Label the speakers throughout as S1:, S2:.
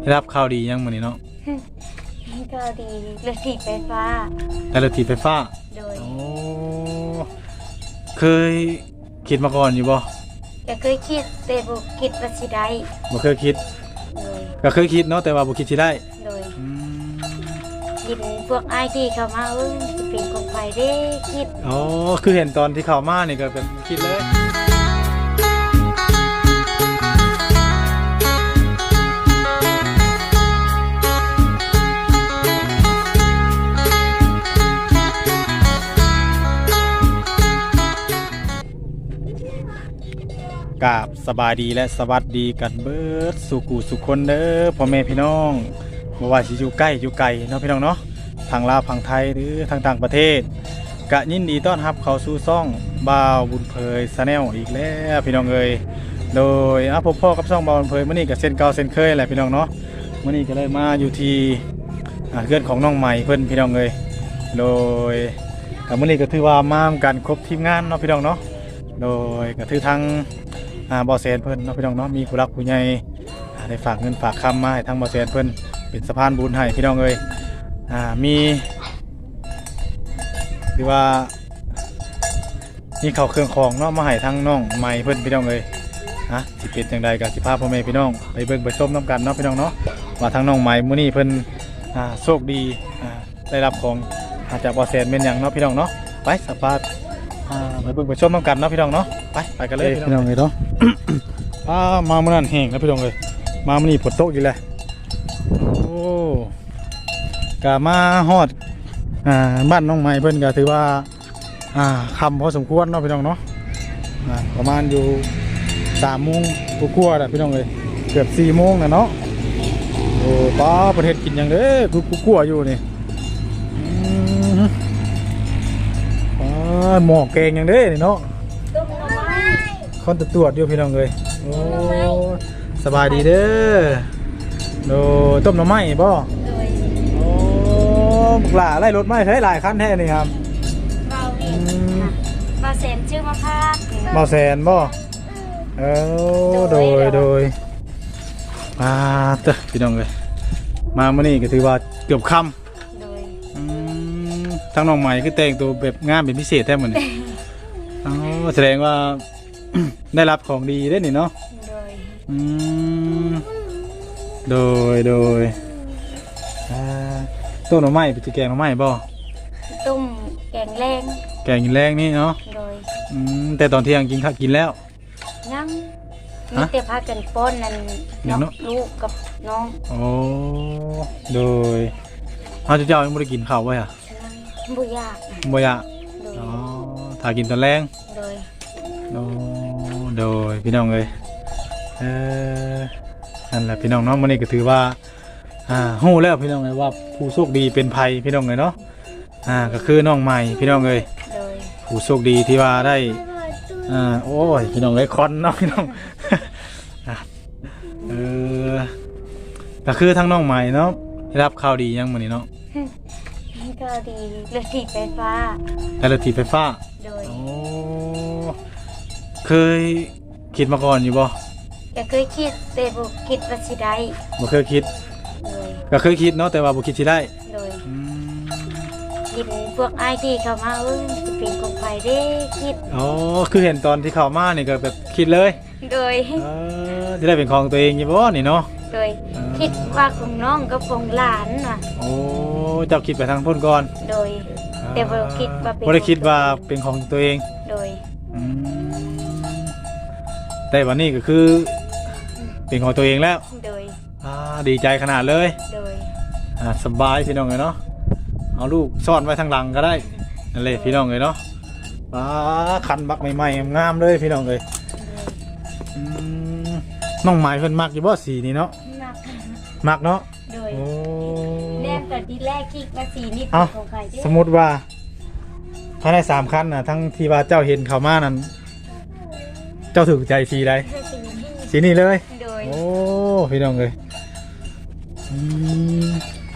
S1: ได้รับข่าวดียังมื้อนี้เนาะ
S2: ก็ดีรถถีบไฟฟ้า
S1: ได้รถถีบไฟฟ้า
S2: โดย
S1: โอ้ เคยคิดมาก่อนอยู่บ่
S2: ก็เคยคิดแต่บ่คิดว่าสิได้
S1: บ่เคยคิด
S2: โดย
S1: ก็เคยคิดเนาะแต่ว่าบ่คิดสิได้
S2: โดย
S1: อืม
S2: กินพวกไอที่เข้ามาเอ้ยสิเป็นของไผเด้คิด
S1: อ๋อ คือเห็นตอนที่เข้ามานี่ก็แบบคิดเลย กาบสบายดีและสวัสดีกันเบิดสุกูสุคนเด้อพ่อแม่พี่น้องบ่ว่าสิอยู่ใกล้อยู่ไกลเนาะพี่น้องเนาะทางลาวทางไทยหรือทางต่างประเทศกะยินดีต้อนรับเข้าสู่ซ่องบ่าวบุญเผยชาแนลอีกแล้วพี่น้องเอ้ยโดยอะพบพ่อกับซ่องบ่าวบุญเผยมื้อนี้ก็เส้นเก่าเส้นเคยแหละพี่น้องเนาะมื้อนี้ก็เลยมาอยู่ที่อ่าเพื่อนของน้องใหม่เพิ่นพี่น้องเอ้ยโดยกับมื้อนี้ก็ถือว่ามากันครบทีมงานเนาะพี่น้องเนาะโดยก็ถือทั้ง อ่าบอแซนเพิ่นเนาะพี่น้องเนาะมีผู้รักผู้ใหญ่อ่าได้ฝากเงินฝากคำมาให้ทางบอแซนเพิ่นเป็นสะพานบุญให้พี่น้องเอ้ยอ่ามีหรือว่ามีเข้าวเครื่องของเนาะมาให้ทางน้องใหม่เพิ่นพี่น้องเอ้ยฮะสิเป็นจังใดก็สิพาพ่อแม่พี่น้องไปเบิ่งไปชมน้ำกันเนาะพี่น้องเนาะว่าทางน้องใหม่มื้อนี้เพิ่นอ่าโชคดีอ่าได้รับของอาจากบอแซนเป็นหยังเนาะพี่น้องเนาะไปสัมภาษณ์อ่า ไปเบิ่งไปชมน้ำกันเนาะพี่น้องเนาะไปไปกันเลยพี่น้องเลยเนาะ อ่ามาเมื่อนั้นแห้งนะพี่น้องเลยมามื่อนี้ฝนตกอยู่แหละโอ้กะมาฮอดอ่าบ้านน้องใหม่เพิ่นก็ถือว่าอ่าคำพอสมควรเนาะพี่น้องเนาะอ่าประมาณอยู่สามโมงกลัวาๆแหละพี่น้องเลยเกือบสี่โมงนะเนาะโอ้ป้าประเทศกินอย่างเด้อกูกลัวๆอยู่นี่อืม อ๋อหมอกแกงอย่างเด้นี่เนาะ
S2: ต้มหน่อไม้
S1: คนตรวจอยู่พี่น้องเลยโอ้สบายดีเด้อโดต้มหน่อไม้บ่
S2: โดย
S1: โอ้บุกหล่าไล่รถไม้ใช้หลายคันแท้นี่ครับ
S2: เบาเองค่ะเบาแสนชื่อมาพาก
S1: เบาแสนบ่เออโดยโดยมาเตอะพี่น้องเลยมาเมื่อนี้ก็ถือว่าเกือบค่ำ
S2: โดย
S1: อืม ทั้งน้องใหม่คือแต่งตัวแบบงามเป็นพิเศษแท้เหมือนอ๋อแสดงว่า ได้รับของดีได้นี่เนาะ
S2: โดย
S1: อืมโดยโดยอ่าต้นหน่อไม้เป็นแกงหน่อไม้บ่
S2: ต้มแกงแรง
S1: แกงกินแรงนี่เนาะ
S2: โดย
S1: อืมแต่ตอนเที่ยงกินข้าวกินแล้ว
S2: ยังมี
S1: ฮะ
S2: แต่พากันป้อนนั่น
S1: ยังเน
S2: น้อ
S1: อะ
S2: งลูกกับน้อง
S1: โอ้โดยเขาจะเจ้ายังไม่ได้กินข้าวไว้อะ
S2: บุยาก
S1: บ่อยาก
S2: โดย
S1: อ๋อถ้ากินตอนแรง
S2: โดย
S1: โอ้โดยพี่น้องเลยเออนั่นแหละพี่น้องเนาะวันนี้ก็ถือว่าอ่าฮู้แล้วพี่น้องเลยว่าผู้โชคดีเป็นภัยพี่น้องเลยเนาะอ่าก็คือน้องใหม่พี่น้องเลย
S2: โดย
S1: ผู้โชคดีที่ว่าได้อ่าโอ้ยพี่น้องเลยคอนเนาะพี่น้องอะเออก็คือทั้งน้องใหม่เนาะได้รับข่าวดียังมื้อนี้เนาะ
S2: ก็ดีรถถีบไฟฟ้า
S1: ได้รถถีบไฟฟ้า
S2: โดย
S1: โอ้เคยคิดมาก่อนอยู่บ่
S2: ก็เคยคิดแต่บ่คิดว่าสิได้
S1: บ่เคยคิด
S2: โดย
S1: ก็เคยคิดเนาะแต่ว่าบ่คิดสิได้
S2: โดย
S1: อืม
S2: กินพวกไอที่เข้ามาเอ้ยสิเป็นของไผเด้คิด
S1: อ๋อคือเห็นตอนที่เข้ามานี่ก็แบบคิดเลย
S2: โดย
S1: เออจะได้เป็นของตัวเองอยู่บ่นี่เนาะ
S2: โดย
S1: อ่า
S2: คิดว่าของน้องกับของหลานน่ะ
S1: โอ้เจ้าคิดไปทางพุ่นก่อน
S2: โดย แต่บ่คิดว่าเป็น
S1: บ่ได้คิดว่าเป็นของตัวเอง
S2: โดย
S1: อืมแต่วันนี้ก็คือ เป็นของตัวเองแล้ว
S2: โดย
S1: อ่าดีใจขนาดเลย
S2: โดย
S1: อ่าสบายพี่น้องเลยเนาะเอาลูกซ่อนไว้ทางหลังก็ได้นั่นเลยพี่น้องเลยเนาะอ่าคันบักใหม่ๆงามๆเลยพี่น้องเลยอืมน้องหมายเพิ่นมักอยู่บ่สีนี้เนาะ
S2: นัก
S1: มักเนาะ
S2: โดย
S1: โอ้
S2: แนมแต่ทีแรกคิดว่าสีนี่เป็
S1: เอ้า
S2: นของใครเด้
S1: สมมติว่าภายในสามคันน่ะ ทั้งที่ว่าเจ้าเห็นเขามานั้น เจ้าถูกใจสีใด
S2: สีนี่
S1: สีนี้เลย
S2: โดย
S1: โอ้พี่น้องเลยอืม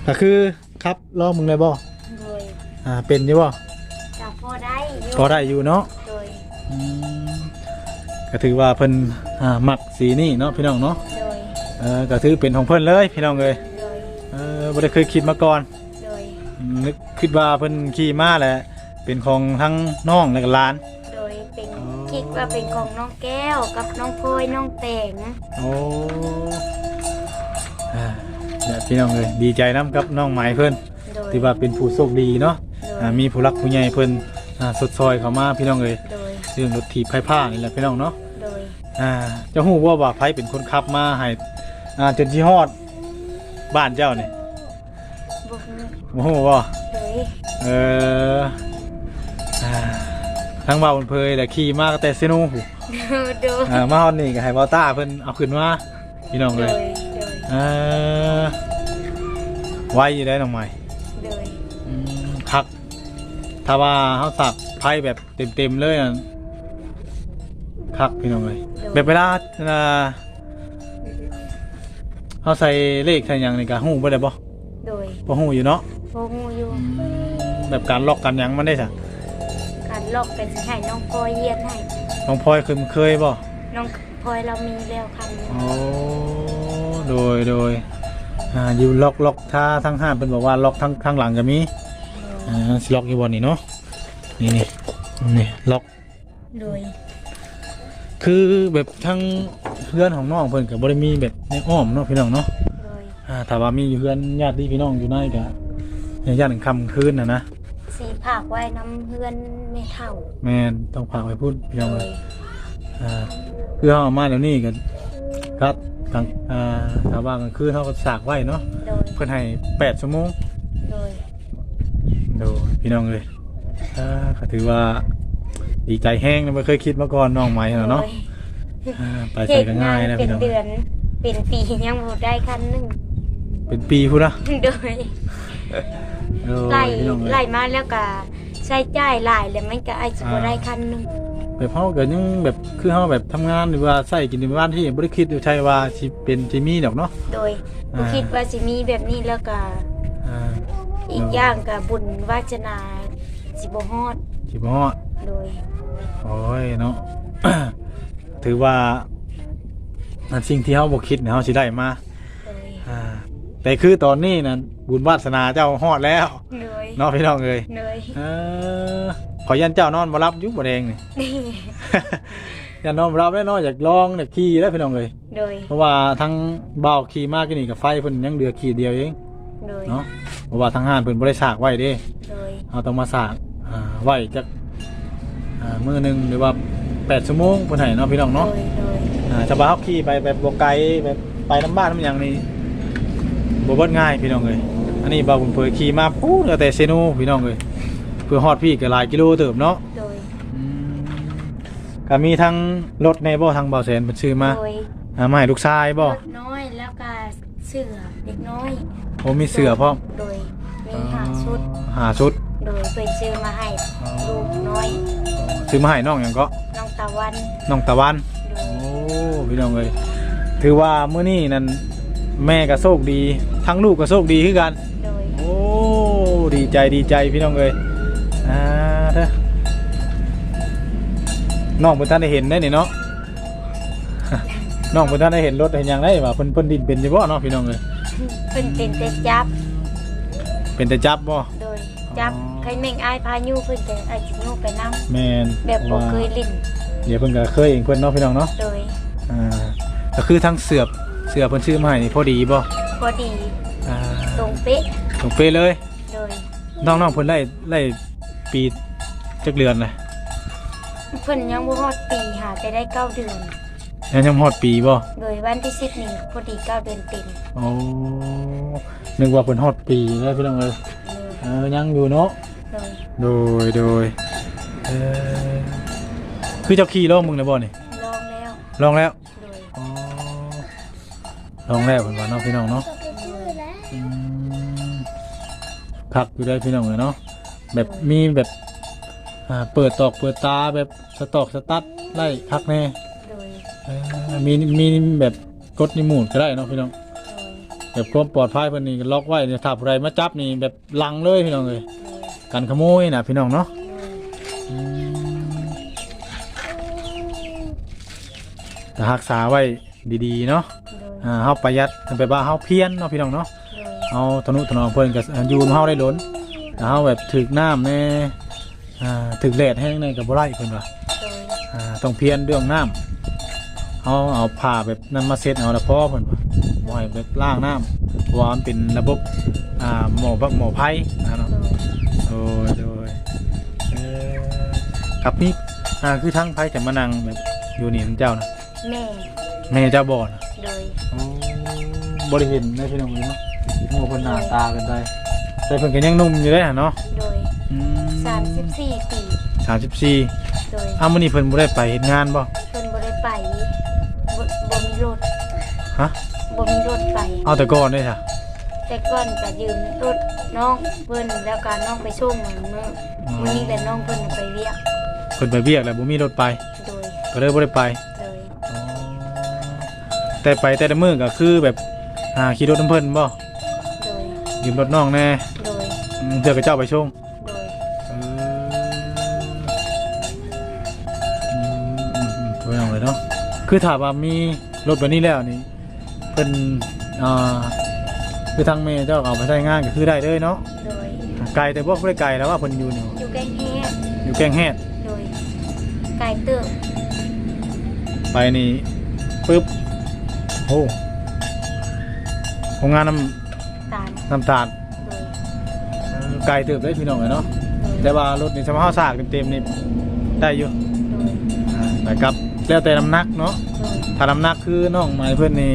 S1: ก็คือครับลองมึงเลยบ่
S2: โดย
S1: อ่าเป็นอยู่บ่
S2: จับพอได้อยู่
S1: พอได้อยู่เนาะ
S2: โดย
S1: อืมก็ถือว่าเพิ่นอ่ามักสีนี่เนาะพี่น้องเนาะ
S2: โดย
S1: เอออก็ถือเป็นของเพิ่นเลยพี่น้องเอ้ย
S2: โดย
S1: เออบ่ได้เคยคิดมาก่อน
S2: โดย
S1: นึกคิดว่าเพิ่นขี่มาแหละเป็นของทั้งน้องและก็หลาน
S2: โดยเป็น
S1: อ๋อ
S2: คิดว่าเป็นของน้องแก้วกับน้องพลอยน้องแตง
S1: โอ้อ่าเนี่ยพี่น้องเอ้ยดีใจนํกับน้องไหมเพิ่น
S2: โดย
S1: ที่ว่าเป็นผู้โชคดีเนาะ
S2: โดย
S1: อ่ามีผู้รักผู้ใหญ่เพิ่นอ่าสดซอยเข้ามาพี่น้องเอ้ย
S2: โดย
S1: เรื่องรถถีบไฟผ้านี่แหละพี่น้องเนาะ
S2: โดย
S1: อ่าเจะฮู้ว่าว่าไผเป็นคนขับมาให้ อ่าจนที่ฮอด บ้านเจ้านี่
S2: บุก
S1: บ่ฮู้บ่
S2: โดย
S1: เอออ่าทั้งบ่าวเพิ่นเพยแต่ขี่มาก็แต่ซิโนูหู
S2: โดย
S1: อ่ามาฮอดนี่ก็ให้บ่าวต้าเพิ่นเอาขึ้นมาพี่น้อง
S2: โด
S1: เลย
S2: ยโดย
S1: เออไวอยู่ได้น้องใหม่
S2: โดย
S1: อืมคักถ้าว่าเฮาสักไพ่แบบเต็มๆเลยน่ะคักพี่น้องเลย แบบเวลาอ่า เฮาใส่เลขใส่หยังนี่ก็ฮู้บ่ได้บ่
S2: โดย
S1: บ่ฮู้อยู่เนาะ
S2: โบงูอยู่
S1: แบบการล็อกกันหยังมันได้ซะ
S2: การลอกเป็นสิให้น้องพลอยเยียนให้
S1: น้องพลอยเคยเคยบ่
S2: น้องพลอยเรามีแล้วคันหนึ่ง
S1: โอ้โดยโดยอ่าอยู่ล็อกล็อกถ้าทั้งห้าเป็นบอกว่าล็อกทั้งทั้งหลังก็มีอ่าสิล็อกอยู่บนนี่เนาะนี่นี่นี่ล็อก
S2: โดย
S1: คือแบบทั้งเพื่อนของน้องเพิ่นกับบริมีแบบในอ้อมเนาะพี่น้องเนาะ
S2: โดย
S1: อ่าถ้าว่ามีอยู่เพื่อนญาติพี่น้องอยู่ในก็ญาติถึงคำคืนนะนะ
S2: สีผักไว้น้ำเพื่อนไม่เท่า
S1: แม่นต้องพาไปพูดพี่
S2: โด
S1: น้องเลยยอ่าคือเขาเอามาแล้วนี่ก็ครับกลางอ่าถ้าว่ากลางคืนเขาก็สากไว้เนาะ
S2: โดย
S1: เพิ่นให้แปดชั่วโมง
S2: โดย
S1: ดูพี่น้องเลยอ่าก็ถือว่า ดีใจแห้งนะไม่เคยคิดมาก่อนน้องใหม่เนาะ
S2: โดย
S1: อ่าไป
S2: เฮ็
S1: ใส่
S2: ด
S1: ก็
S2: งา
S1: ง่าย
S2: น
S1: นะ
S2: เป็น
S1: พี่น้อง
S2: เดือนเป็นปียังบ่ได้คันหนึ่ง
S1: เป็นปีพูดนะ
S2: โดย
S1: โอ้
S2: ไล่
S1: พี่น้องเล
S2: ไล่
S1: ย
S2: มาแล้วก็ใช้จ่ายหลายแล้วมันก็อาจจะบ่ได้คันหนึ่ง
S1: แบบเขาเกิดยังแบบคือเขาแบบทำงานหรือว่าใส่กินในบ้านที่บริคิดอยู่ใช่ว่าสิเป็นที่มีดอกเนาะ
S2: โดย
S1: อ่า
S2: บ่คิดว่าสิมีแบบนี้แล้วก็
S1: อ่า
S2: อีกอย่างก็บุญวาสนาสิบ่ฮอด
S1: สิบฮอด
S2: โดย
S1: โอ้ยเนาะถือว่าอันสิ่งที่เขาบอกคิดเนี่ยเขาสิได้มา
S2: โดย
S1: อ่าแต่คือตอนนี้นะบุญวาสนาเจ้าฮอดแล้ว
S2: โดย
S1: เนาะพี่น้องเลย
S2: โดย
S1: เออขอยันเจ้านอนมารับอยุบบ่แดงนี่ยันนอนมารับแล้วเนาะอยากลองอยากขี่แล้วพี่น้องเลย
S2: โดย
S1: เพราะว่าทั้งเบาขี่มากกินนี่กับไฟเพิ่นยังเดือขี่เดียวเอง
S2: โดย
S1: เนาะเพราะว่าทั้งห้านเพิ่นบ่ได้สากไว้เด้
S2: โดย
S1: เราต้องมาสากอ่าไว้จัก อ่ามื้อหนึงหรือว่า8ชั่วโมงเพิ่นให้เนาะพี่น้อง
S2: โด
S1: เนาะ
S2: ยโดย
S1: อ่าจะบ่าเฮาขี่ไปแบบบ่ไกลแบบไปน้ำบ้านน้ำหยังนี่บ่เบิดง่ายพี่น้องเอ้ยอันนี้บ่าวผมเผยขี่มาปู้เหลือแต่เซนูพี่น้องเอ้ยเพื่อฮอดพี่ก็หลายกิโลเติบเนาะ
S2: โดย
S1: อืมก็มีทั้งรถในบ่ทางบ่อแสนเป็นชื่อมา
S2: โดย
S1: อ่ามาให้ลูกชายบ่
S2: เด็กน้อยแล้วก็เสือเด็กน้อย
S1: ผมมีเสือพร้อม
S2: โดยมีหาชุด
S1: หาชุด
S2: โดยเพิ่นซื้อมาให้ลูกน้อย
S1: ซื้อมาให้น้องหยังก็
S2: น้องตะวัน
S1: น้องตะวัน
S2: โด
S1: โอ้
S2: ย
S1: พี่น้องเอ้ยถือว่ามื้อนี้นั่นแม่ก็โชคดี ทั้งลูกก็โชคดีคือกัน
S2: โดย
S1: โอ้ดีใจดีใจพี่น้องเอ้ยอ่าเด้อน้องเพิ่นท่านได้เห็นได้นี่เนาะ น้องเพิ่นท่านได้เห็นรถเห็นหยังได้ว่าเพิ่นเพิ่นดินเป็นอยู่บ่เนาะพี่น้องเอ้ย
S2: เพิ่นเป็นแต่จับ
S1: เป็นแต่จับบ่
S2: โดย จับ
S1: อ๋อ
S2: ใครแม่งอายพายุเพิ่นก็อาจสิโยกไปนํ
S1: แม่น
S2: แบบบ่
S1: ว่า
S2: เคยลิ้น
S1: เดี๋ยวเพิ่นก็เคยเองเพิ่นเนาะพี่น้องเนาะ
S2: โดย
S1: อ่าก็คือทั้งเสือบเสือเพิ่นชื่อมาให้นี่พอดีบ่
S2: พอดี
S1: อ่า
S2: ตรงเป๊ะ
S1: ตรงเป๊ะเลย
S2: โดย
S1: น้องๆเพิ่นไล่ไล่ปีจักเดือนเลย
S2: เพิ่นยังบ่ฮอดปีหาไปได้เก้าเดือน
S1: ยังยังฮอดปีบ่
S2: โดยวันที่10นี่พอดีเก้าเดือนเต็ม
S1: โอ้นึกว่าเพิ่นฮอดปีแล้วพี่น้องเอ้ย
S2: โดย
S1: เออยังอยู่เนาะ
S2: โดย
S1: โดยโดยเออคือเจ้าขี่ลองมึงนะบ่นี่
S2: ลองแล้ว
S1: ลองแล้ว
S2: โดย
S1: อ๋อลองแล้วเพิ่นว่าเนาะพี่น้องเนาะ
S2: โดย
S1: อืมคักอยู่ได้พี่น้องเลยเนาะแบบมีแบบอ่าเปิดตอกเปิดตาแบบสตอกสตัดไล่คักแน่
S2: โดย
S1: เออมีมีแบบกดนิมูดก็ได้เนาะพี่น้อง
S2: โดย
S1: แบบความปลอดภัยเพิ่นนี่ล็อกไว้เนี่ยถ้าผู้ใดมาจับนี่แบบลังเลยพี่น้องเลยกันขโมยนะพี่น้องเนาะ
S2: โดย
S1: อืมก็รักษาไว้ดีๆเนาะอ่าเฮาประหยัดเป็นไปว่าเฮาเพี้ยนเนาะพี่น้องเนาะเอาทนุถนอมเพิ่นก็อยู่นเฮาได้ล้นแต่เฮาแบบถึกน้ำแน่อ่าถึกแดดแห้งแน่ก็บ่ได้เพิ่นว่าอ่าต้องเพี้ยนเรื่องน้ำเฮาเอาผ้าแบบนั้นมาเช็ดเอาแล้วพอเพิ่นว่า แบบล้างน้ำเพราะว่ามันเป็นระบบอ่าหมอแบบหมอไผ่นะเนาะ
S2: โดย
S1: โดยโดยเอ่อครับนี่อ่าคือทั้งไพ่จะมานั่งแบบอยู่นี่เจ้านะ
S2: แม่
S1: แม่เจ้าบ่อนะ
S2: โดย
S1: บริเห็นได้พี่น้องเลยเนาะโง่คนหน้าตากันได้แต่เพิ่นก็ยังหนุ่มอยู่เด้อเนาะ
S2: โดยสามสิบสี่ปี
S1: สามสิบสี่
S2: โดย
S1: อ้าวมื้อนี้เพิ่นบ่ได้ไปเฮ็ดงานบ่
S2: เพิ่นบ่ได้ไปบ่บ่มีรถ
S1: ฮะ
S2: บ่มีรถไป
S1: เอาแต่ก่อนเด้อจ้ะ
S2: แต่ก่อนก็ยืมรถน้องเพิ่นแล้วก็น้องไปส่งมื้อมื้อนี้แต่น้องเพิ่นไปเวียก
S1: เพิ่นไปเวียกแล้วบ่มีรถไป
S2: โดย
S1: ก็เลยบ่ได้ไป
S2: โดย
S1: แต่ไปแต่ละมื้อก็คือแบบอ่าขี่รถน้ำเพิ่นบ่
S2: โดย
S1: ยืมรถน้องแน่
S2: โดย
S1: อืมเทื่อก็เจ้าไปส่ง
S2: โดย
S1: เอออืมอืมอืมตัวอย่างเลยเนาะคือถามว่ามีรถแบบนี้แล้วนี่เป็น อ่าคือทางเมย์เจ้าเอาไปใช้งานก็คือได้เลยเนาะ
S2: โดย
S1: ไกลแต่พวกไม่ได้ไกลแล้วว่าเพิ่นอยู่นี่
S2: อยู่ใกล้แฮด
S1: อยู่แกงแฮด
S2: โดยไก่เติบ
S1: ไปนี่ปึ๊บโอ้โรงงานน้
S2: ตาลำ
S1: น้ำตาล
S2: โดย
S1: เออไกลเติบเลยพี่น้องเลยเนาะ
S2: โดย
S1: แต่ว่ารถนี่สมภาพสากเต็มๆนี่ได้อยู่
S2: โดย
S1: อ่าแต่กับแล้วแต่น้ำหนักเนาะ
S2: โดย
S1: ถ้าน้ำหนักคือน้องไม้เพื่อนนี่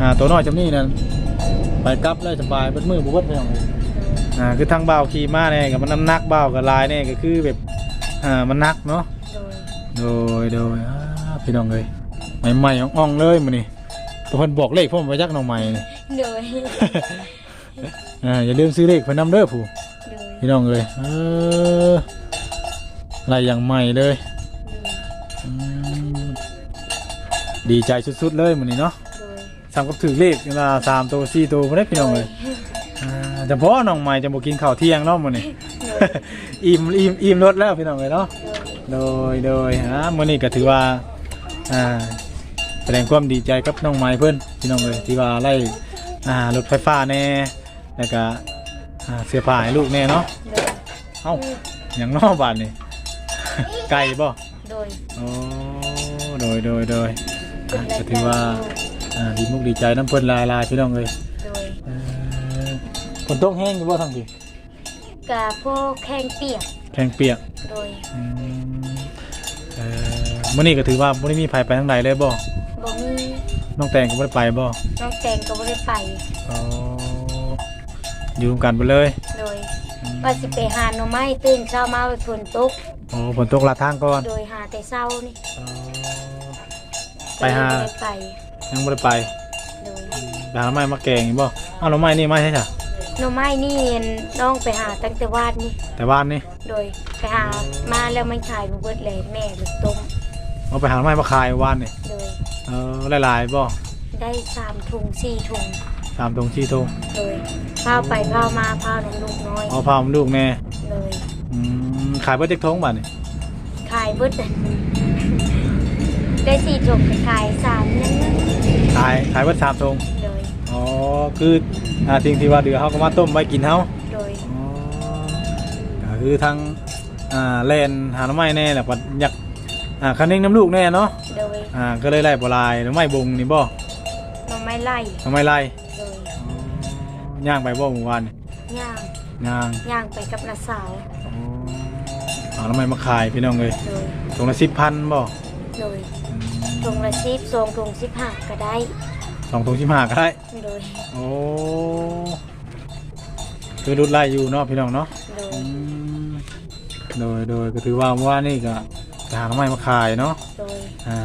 S1: อ่าตัวน้อยจำนี่นั่นไปกลับได้สบายเบิดมือบุบดไปหน่อยอ่าคือทางเบาขี่มาเนี่ยกับมันน้ำหนักเบากับลายเนี่ยก็คือแบบอ่ามันหนักเนาะ
S2: โดย
S1: โดยโดยอ่าพี่น้องเลยใหม่ๆอ่องๆเลยมันนี่ตัวเพิ่นบอกเลขพ่อมไปยักน้องใหม่นี่
S2: โดย
S1: อ่าอย่าลืมซื้อเลขเพิ่นนำเด้อผู้
S2: โดย
S1: พี่น้องเลยเอออะไรอย่างใหม่เลยอืมดีใจสุดๆเลยมันนี่เนาะ
S2: โดย
S1: สามกับถือเลขเวลาสามตัวสี่ตัวไม่ได้พี่น้องเลยอ่าแต่เพราะน้องใหม่จะบอกกินข้าวเที่ยงเนาะมื้อนี้อิ่มอิ่มอิ่มรถแล้วพี่น้องเลยเนาะโดยโดยฮะมื้อนี้ก็ถือว่าอ่าแสดงความดีใจกับน้องใหม่เพิ่นพี่น้องเลยที่ว่าไล่อ่ารถไฟฟ้าแน่แล้วก็อ่าเสื้อผ้าให้ลูกแน่เนาะ
S2: โดย
S1: เอ้าอย่างนอกบ้านนี่ไก่บ่
S2: โดย
S1: โอ้โดยโดยโดยอะก็ถือว่า อ่าดีมุกดีใจน้ำเพิ่นหลายลายพี่น้องเลย
S2: โดย
S1: เออฝนตกแห้งอยู่บ่ทั้งที
S2: กาพวกแข้งเปียก
S1: แข็งเปียก
S2: โดย
S1: อืมเอ่อมื้อนี้ก็ถือว่าบ่ได้มีไผไปทางใดเลยบ่
S2: บ่มี
S1: น้องแตงก็บ่ได้ไปบ่
S2: น้องแตงก็บ่ได้ไป
S1: อ๋ออยู่ร่วมกันไปเลย
S2: โดยว่าสิไปหาหน่อไม้ตื่นเช้ามาไปฝนตก
S1: อ๋อฝนตกลาดทางก่อน
S2: โดยหาแต่เช้านี่
S1: อ๋อไปหา
S2: ก็เลยบ่ได้ไป
S1: ยังบ่ได้ไป
S2: โดย
S1: ไปหาไม้มาแกงอีกบ่อ้าวแล้วไม้นี่ไม้ใช่จ้ะ
S2: หน่อไม้นี่น้องไปหาตั้งแต่วานนี่
S1: แต่บ้านนี่
S2: โดยไปหามาแล้วมันขายบ่เบิดเลยแม่หรือต้ม
S1: เอาไปหาไม้มาขายว่านนี่
S2: โดย
S1: เออหลายๆบ่
S2: ได้สามถุงสี่ถุง
S1: ตามตรงที่ตรง
S2: โดยพาไปพามาพาน้องลูกน้อย
S1: เอาพามลูกแน่
S2: เลย
S1: อืมขายเบิดจักทงบัดนี่
S2: ขายเบิดเลย ได้สี่ถุงก็ขายสามนั่นนะ
S1: ขายขายเบิดสามทง
S2: โดย
S1: อ๋อคืออ่าสิ่งที่ว่าเดือเฮาก็มาต้มไว้กินเฮา
S2: โดย
S1: อ๋อก็คือทั้งอ่าแล่นหาหน่อไม้แน่แหละปัดอยากอ่าคันนิ่งน้ำลูกแน่เนาะ
S2: โดย
S1: อ่าก็เลยไล่บ่ลายหรือไม่บงนี่บ่
S2: หน่อไม้ไล่
S1: ทำไมไล่
S2: โดย
S1: ย่างไปบ่เมื่อวานนี่
S2: ย่าง
S1: ย่าง
S2: ย่างไปกับน้าสาว
S1: อ๋อเอาหน่อไม้มาขายพี่น้องเลย
S2: โดย
S1: ตรงละ10,000บ่
S2: โดย
S1: อืม
S2: ถุงละสิบสองถุงสิบห้าก็ได้
S1: สองถุง15ก็ได้
S2: โดย
S1: โอ้คือรุดไล่อยู่เนาะพี่น้องเนาะ
S2: โดย
S1: อืมโดยโดยก็ถือว่าว่านี่ก็ไปหาน้ำไม้มาขายเนาะ
S2: โดย
S1: อ่า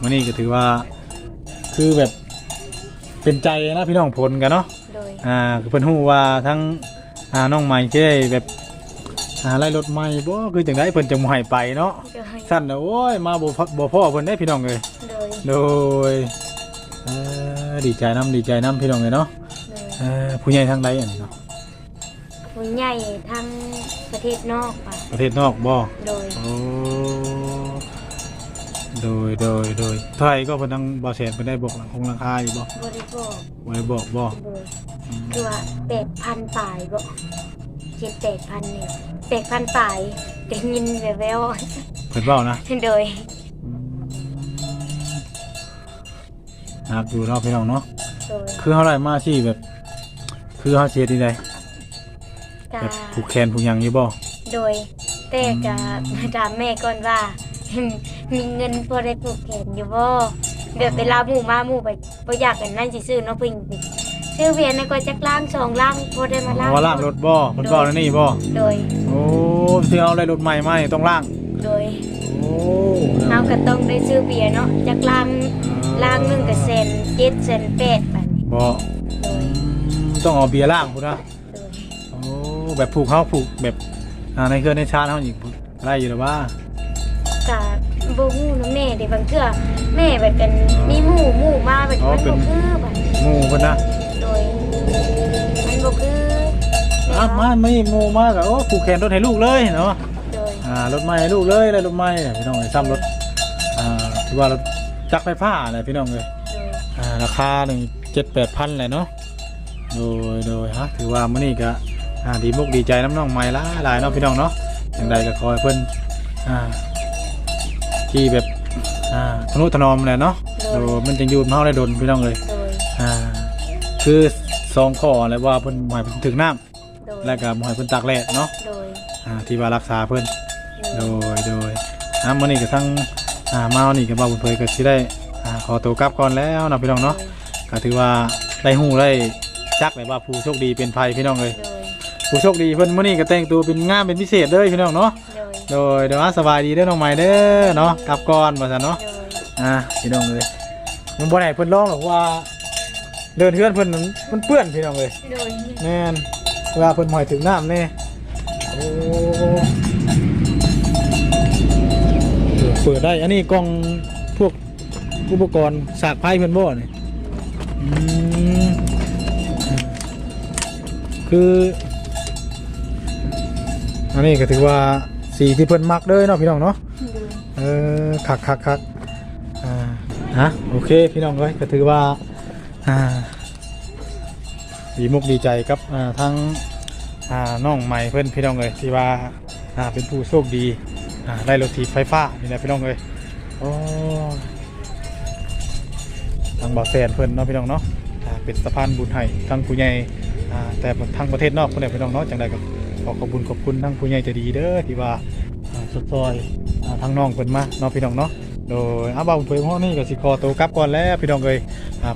S1: วันนี้ก็ถือว่า คือแบบเป็นใจนะพี่น้องผลกันเนาะ
S2: โดย
S1: อ่าคือเพิ่นฮู้ว่าทั้งอ่าน้องใหม่จะได้แบบ หาไล่รถใหม่บ่คือจังไดเพิ่นจะบ่ให้ไปเนาะ
S2: โดย
S1: สั้นแล้วโอ้ยมาบ่พอบ่พ่อเพิ่นได้พี่น้องเอ้ย
S2: โดย
S1: โดยเอ่อดีใจนํดีใจนํพี่น้องเอ้ยเนาะ
S2: โดย
S1: เอ่อผู้ใหญ่ทางใดอันนี้เนาะ
S2: ผู้ใหญ่ทั้งประเทศนอกป่ะ
S1: ประเทศนอกบ่
S2: โดย
S1: โอ้โดยโดยโดยเท่าไหร่ก็เพิ่นทั้งบ่แสนเพิ่นได้บอกหลังคงราคาอยู่บ่
S2: บริโภค
S1: บ่ได้บอกบ่
S2: โดยคือว่าแปดพันปลายบ่เจ็ดแปดพันเนี่ย แปดพันปลายได้ยินแวว
S1: เพิ่นเว้านะ
S2: ๆโดย
S1: นักอยู่เนาะพี่น้องเนาะ
S2: โดย
S1: คือเฮาได้มาที่แบบ คือเฮาเสียที่ใด
S2: กา
S1: แบบผูกแขนผูกหยังอยู่บ่
S2: โดย แต่กาถามแม่ก่อนว่า มีเงินพอได้ปลูกแขนอยู่บ่แบบเวลาหมู่มาหมู่ไปบ่อยากกันนั่นสิซื้อเนาะเพิ่น ซื้อเวียนในก็จักล่างสองล่างพอได้มาล่าง
S1: ว่าล่างรถบ่เพิ่นเว้าแล้วนี่บ่
S2: โดย
S1: โอ้ที่เอาได้รถใหม่มานี่ต้องล่าง
S2: โดย
S1: โอ้
S2: เฮาก็ต้องได้ซื้อเบียร์เนาะจักล่างล่างหนึงก็แสนเจ็ดแสนแปดบาทนี้
S1: บ่
S2: โดย
S1: ต้องเอาเบียร์ล่างพุ่นนะ
S2: โดย
S1: โอ้แบบผูกเฮาผูกแบบอ่าในเครื่องในชาติเฮาอีกได้อยู่แล้วว่า
S2: กะบ่ฮู้นะแม่เด้บางเทื่อแม่แบบกันมีหมู่หมู่มาแบบมันบ่คือบัด
S1: หมู่เพิ่นนะ
S2: โดย มันบ่คือแม่
S1: อะมา
S2: ว่า
S1: ไม่หมู่มาก็โอ้ผูกแขนรถให้ลูกเลยเนาะ
S2: โดย
S1: อ่ารถใหม่ให้ลูกเลยเลยรถใหม่พี่น้องเอ้ยซ้ำรถอ่าถือว่ารถจักรไฟฟ้าอะไรพี่น้องเลย
S2: โดย
S1: อ่าราคาหนึ่งเจ็ดแปดพันเลยเนาะโดยโดยฮะถือว่ามื้อนี้ก็อ่าดีมุกดีใจน้ำน้องใหม่ละหลายเนาะพี่น้องเนาะอย่างใดก็ขอให้เพิ่นอ่าที่แบบอ่าทนุถนอมแหละเนาะโดยมันจะอยู่กับเฮาได้ดนพี่น้องเลย
S2: โดย
S1: อ่าคือ สองข้อแล้วว่าเพิ่นหมายเพิ่นถึงน้ำ
S2: โดย
S1: แล้วก็หมายเพิ่นตากแดดเนาะ
S2: โดย
S1: อ่าที่ว่ารักษาเพิ่น
S2: โด
S1: โด
S2: ย
S1: ยโดยอ่ามื้อนี้ก็ทั้งอ่ามาวันนี้ก็บ่าวบุญเผยก็สิได้อ่าขอตัวกลับก่อนแล้วเนาะพี่น้องเนาะก็ถือว่าได้ฮู้ได้จักเลยว่าผู้โชคดีเป็นไผพี่น้องเอ้ย
S2: โดย
S1: ผู้โชคดีเพิ่นมื้อนี้ก็แต่งตัวเป็นงามเป็นพิเศษเด้อพี่น้องเนาะ
S2: โดย
S1: โดยเดี๋ยวว่าสบายดีเด้อน้องใหม่เด้อเนาะกลับก่อนว่าซั่นเนาะ
S2: โดย
S1: อ่าพี่น้องเอ้ยมันบ่ได้เพิ่นร้องหรอกว่า เดินเฮือนเพิ่นมันมันเปื้อนพี่น้องเอ้ย
S2: โดย
S1: แม่นเวลาเพิ่นหอยถึงน้ำแน่โอ้เออเปิดได้ อันนี้กล่องพวกอุปกรณ์สากไพ่เพิ่นบ่นี่อืมคือ อันนี้ก็ถือว่าสีที่เพิ่นมักเด้อเนาะพี่น้องเนาะ
S2: โดย
S1: เออคักคักคักอ่าฮะโอเคพี่น้องเอ้ยก็ถือว่า อ่า ดีมุกดีใจกับทั้งอ่าน้องใหม่เพื่อนพี่น้องเอ้ยที่ว่าเป็นผู้โชคดีได้รถถีบไฟฟ้านี่แหละพี่น้องเอ้ยโอ้ทางบ่อแซนเพื่อนเนาะพี่น้องเนาะเป็นสะพานบุญให้ทั้งผู้ใหญ่แต่ทั้งประเทศนอกเพื่อนพี่น้องเนาะจังใดก็ขอขอบคุญขอบคุณทั้งผู้ใหญ่ใจดีเด้อที่ว่าสุดซอยทางน้องเพิ่นมาเนาะพี่น้องเนาะโดยอาบ่าวเผยพ่อนี่ก็สิขอโตกลับก่อนแล้วพี่น้องเอ้ย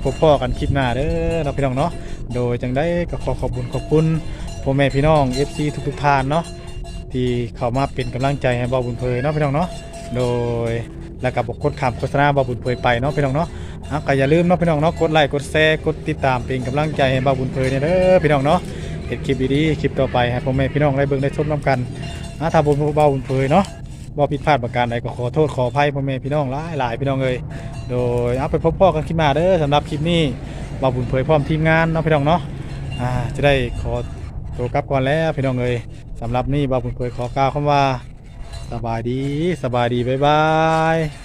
S1: พบพ่อกันคลิปหน้าเด้อเนาะพี่น้องเนาะ โดยจังได้ก็ขอขอบคุณขอบคุณพ่อแม่พี่น้อง FC ทุกๆท่านเนาะที่เข้ามาเป็นกำลังใจให้บ่าวบุญเผยเนาะพี่น้องเนาะโดยแล้วก็บอกกดคำโฆษณาบ่าวบุญเผยไปเนาะพี่น้องเนาะอะก็อย่าลืมเนาะพี่น้องเนาะกดไลค์กดแชร์กดติดตามเป็นกำลังใจให้บ่าวบุญเผยเนี่ยเด้อพี่น้องเนาะเห็นคลิปดีๆคลิปต่อไปให้พ่อแม่พี่น้องได้เบิ่งได้ชมนํกันอะถ้าบุญเบาบุญเผยเนาะบ่ผิดพลาดประการใดก็ขอโทษขออภัยพ่อแม่พี่น้องหลายหลายพี่น้องเอ้ยโดยเอาไปพบพ่อกันคลิปหน้าเด้อสำหรับคลิปนี้ บ่าวบุญเผยพร้อมทีมงานเนาะพี่น้องเนาะอ่าจะได้ขอตัวกลับก่อนแล้วพี่น้องเอ้ยสำหรับนี่บ่าวบุญเผยขอกล่าวคำว่า สบายดีสบายดีบ๊ายบาย